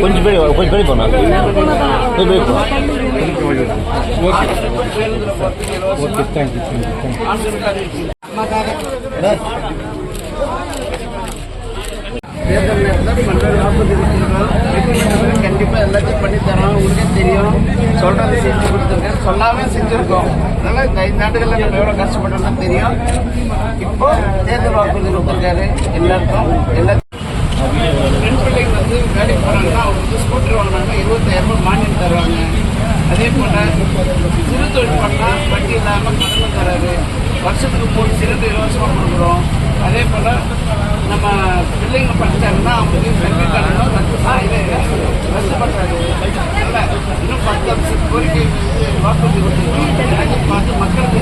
கொஞ்சம் பேர் கொஞ்சம் பேர் போனா கொஞ்சம் பேர் போனா ஓகே தேங்க்யூ தேங்க்யூ தேர்தல் நேரத்தில் மண்டல நாற்பது சொல்றது செஞ்சு கொடுத்துருக்கேன். சொல்லாமே செஞ்சுருக்கோம். அதனால இந்த ஐந்து ஆண்டுகளில் நம்ம எவ்வளோ கஷ்டப்பட்டோம்னு தெரியும். இப்போ தேர்தல் வாக்குறுதி கொடுத்துருக்காரு. எல்லாருக்கும் எல்லா பெண் பிள்ளைங்க வந்து வேலைக்கு போனாங்கன்னா அவங்க வந்து ஸ்கூட்டர் வாங்கினாங்க இருபத்தாயிரம் ரூபாய் மானியம் தருவாங்க. அதே போல் சிறு தொழில் பண்ணால் வட்டி இல்லாமல் கடன் தராரு வருஷத்துக்கு மூணு சிலிண்டர் இலவசமாக கொடுக்குறோம். அதே போல் நம்ம பிள்ளைங்க படித்தாங்கன்னா அவங்களுக்கு கல்வி கடனும் வந்து வாக்குறுதி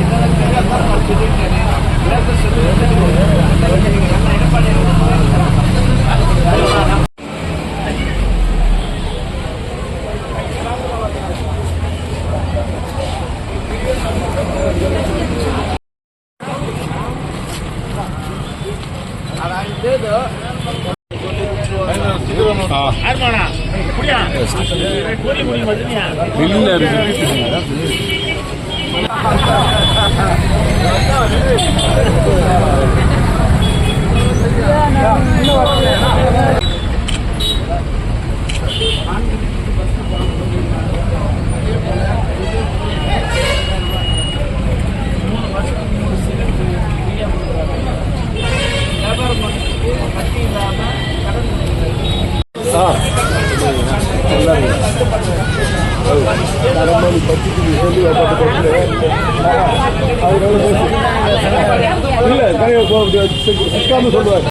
கொடுத்துருக்கோம் எனக்கு பார்த்து மக்களுக்கு என்னென்ன தெரியும் சொல்லி இல்லை சிக்காம சொல்லுவார்